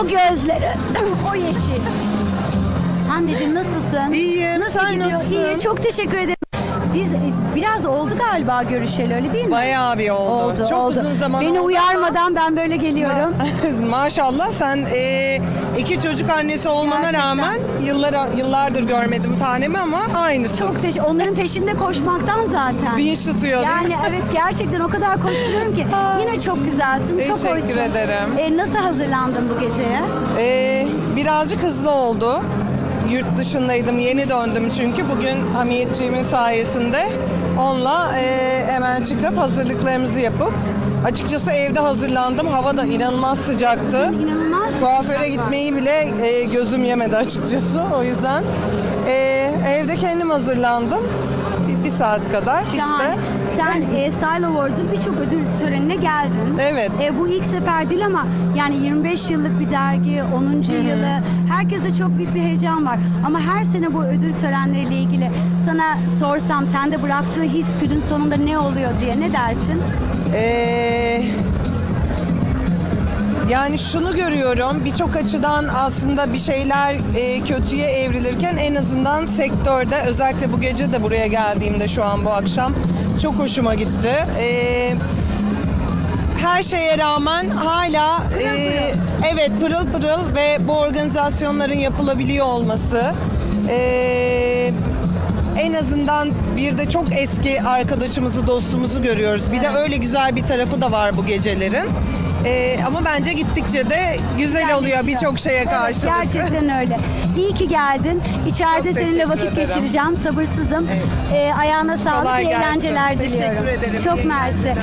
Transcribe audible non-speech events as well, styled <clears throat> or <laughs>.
o gözleri, <clears throat> o yeşil. Hande'cim nasılsın? İyiyim, Nasıl sen gidiyor? nasılsın? İyi, çok teşekkür ederim. Biz e, biraz oldu galiba görüşeli öyle değil mi? Bayağı bir oldu. oldu. Çok oldu. uzun zaman Beni oldu uyarmadan ben böyle geliyorum. <laughs> Maşallah sen e, iki çocuk annesi olmana Gerçekten. rağmen yıllar yıllardır görmedim tanemi ama aynısı. Çok teşekkür. Onların peşinde koşmaktan zaten. Dinç tutuyor. değil mi? Yani evet gerçekten o kadar koşturuyorum ki. <laughs> Yine çok güzelsin, çok Teşekkür hoşsun. ederim. E, nasıl hazırlandın bu geceye? E, birazcık hızlı oldu. Yurt dışındaydım, yeni döndüm çünkü bugün hamiyetçiğimin sayesinde onunla e, hemen çıkıp hazırlıklarımızı yapıp açıkçası evde hazırlandım. Hava da inanılmaz sıcaktı. İnanılmaz. Kuaföre gitmeyi bile e, gözüm yemedi açıkçası. O yüzden e, evde kendim hazırlandım. Bir, bir saat kadar işte. Sen e, Style Awards'un birçok ödül törenine geldin. Evet. E, bu ilk sefer değil ama yani 25 yıllık bir dergi, 10. yılı. Herkeste çok büyük bir heyecan var. Ama her sene bu ödül törenleriyle ilgili sana sorsam sende bıraktığı his günün sonunda ne oluyor diye ne dersin? Ee, yani şunu görüyorum birçok açıdan aslında bir şeyler e, kötüye evrilirken en azından sektörde özellikle bu gece de buraya geldiğimde şu an bu akşam çok hoşuma gitti. Ee, her şeye rağmen hala e, evet pırıl pırıl ve bu organizasyonların yapılabiliyor olması e, en azından bir de çok eski arkadaşımızı dostumuzu görüyoruz. Bir de öyle güzel bir tarafı da var bu gecelerin. E, ama bence gittikçe de güzel oluyor birçok şeye karşı. Evet, gerçekten öyle. İyi ki geldin. İçeride Çok seninle teşekkür vakit ederim. geçireceğim. Sabırsızım. E, ayağına sağlık. Kolay iyi gelsin. eğlenceler Teşekkür diliyorum. ederim. Çok İyi mersi. eğlenceler.